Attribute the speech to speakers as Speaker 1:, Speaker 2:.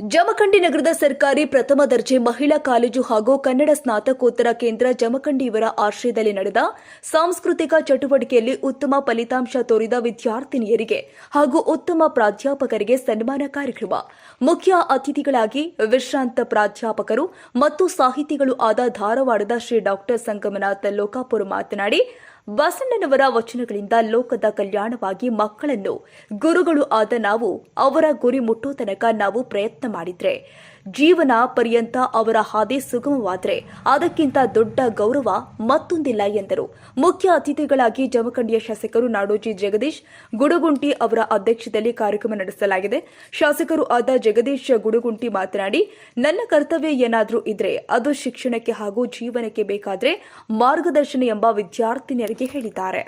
Speaker 1: ಜಮಖಂಡಿ ನಗರದ ಸರ್ಕಾರಿ ಪ್ರಥಮ ದರ್ಜೆ ಮಹಿಳಾ ಕಾಲೇಜು ಹಾಗೂ ಕನ್ನಡ ಸ್ನಾತಕೋತ್ತರ ಕೇಂದ್ರ ಜಮಖಂಡಿ ಇವರ ಆಶ್ರಯದಲ್ಲಿ ನಡೆದ ಸಾಂಸ್ಕೃತಿಕ ಚಟುವಟಿಕೆಯಲ್ಲಿ ಉತ್ತಮ ಫಲಿತಾಂಶ ತೋರಿದ ವಿದ್ಯಾರ್ಥಿನಿಯರಿಗೆ ಹಾಗೂ ಉತ್ತಮ ಪ್ರಾಧ್ಯಾಪಕರಿಗೆ ಸನ್ಮಾನ ಕಾರ್ಯಕ್ರಮ. ಮುಖ್ಯ ಅತಿಥಿಗಳಾಗಿ ವಿಶ್ರಾಂತ ಪ್ರಾಧ್ಯಾಪಕರು ಮತ್ತು ಸಾಹಿತಿಗಳು ಆದ ಧಾರವಾಡದ ಶ್ರೀ ಡಾಕ್ಟರ್ ಸಂಗಮನಾಥ ಲೋಕಾಪುರ ಮಾತನಾಡಿ ಬಸಣ್ಣನವರ ವಚನಗಳಿಂದ ಲೋಕದ ಕಲ್ಯಾಣವಾಗಿ ಮಕ್ಕಳನ್ನು ಗುರುಗಳು ಆದ ನಾವು, ಅವರ ಗುರಿ ಮುಟ್ಟೋ ತನಕ ನಾವು ಪ್ರಯತ್ನ ಮಾಡಿದ್ರೆ, ಜೀವನ ಪರ್ಯಂತ ಅವರ ಹಾದಿ ಸುಗಮವಾದ್ರೆ, ಅದಕ್ಕಿಂತ ದೊಡ್ಡ ಗೌರವ ಮತ್ತೊಂದಿಲ್ಲ ಎಂದರು. ಮುಖ್ಯ ಅತಿಥಿಗಳಾಗಿ ಜಮಖಂಡಿಯ ಶಾಸಕರು ನಾಡೋಜಿ ಜಗದೀಶ್, ಗುಡುಗುಂಟಿ ಅವರ ಅಧ್ಯಕ್ಷತೆಯಲ್ಲಿ ಕಾರ್ಯಕ್ರಮ ನಡೆಸಲಾಗಿದೆ. ಶಾಸಕರು ಆದ ಜಗದೀಶ್ ಗುಡುಗುಂಟಿ ಮಾತನಾಡಿ, ನನ್ನ ಕರ್ತವ್ಯ ಏನಾದರೂ ಇದ್ರೆ, ಅದು ಶಿಕ್ಷಣಕ್ಕೆ ಹಾಗೂ ಜೀವನಕ್ಕೆ ಬೇಕಾದ್ರೆ ಮಾರ್ಗದರ್ಶನ ಎಂಬ ವಿದ್ಯಾರ್ಥಿನಿಯರಿಗೆ ಹೇಳಿದ್ದಾರೆ